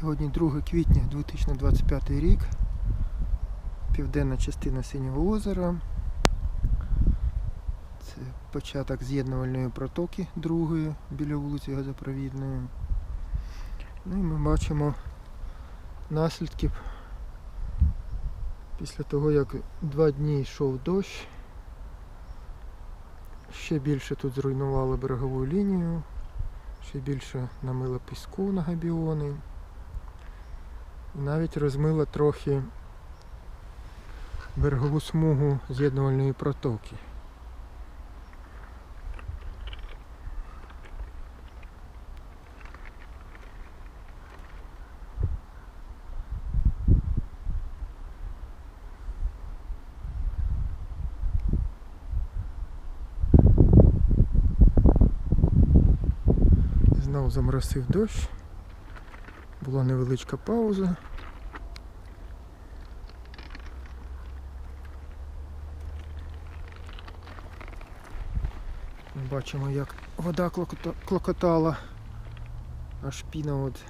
Сьогодні 2 квітня 2025 рік. Південна частина Синього озера. Це початок з'єднувальної протоки другої біля вулиці Газопровідної. Ну і ми бачимо наслідки після того, як два дні йшов дощ. Ще більше тут зруйнували берегову лінію, ще більше намило піску на габіони. Навіть розмило трохи берегову смугу з'єднувальної протоки. Знову заморосив дощ. Була невеличка пауза. Бачимо, як вода клокотала, аж піна от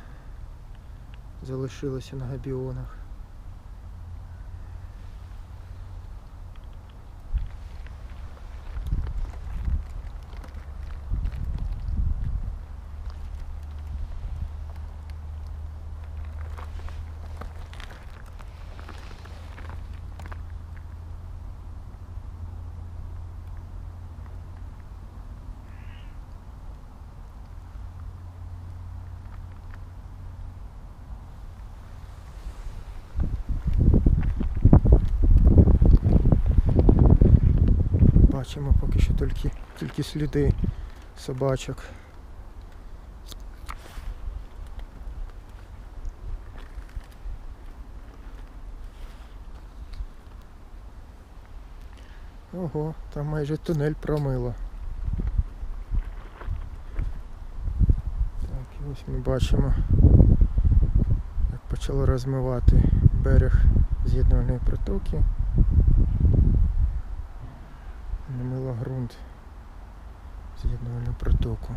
залишилася на габіонах. Тільки, тільки сліди собачок. Ого, там майже тунель промило. Так, і ось ми бачимо, як почало розмивати берег з'єднувальної протоки. З'єднувальну протоку.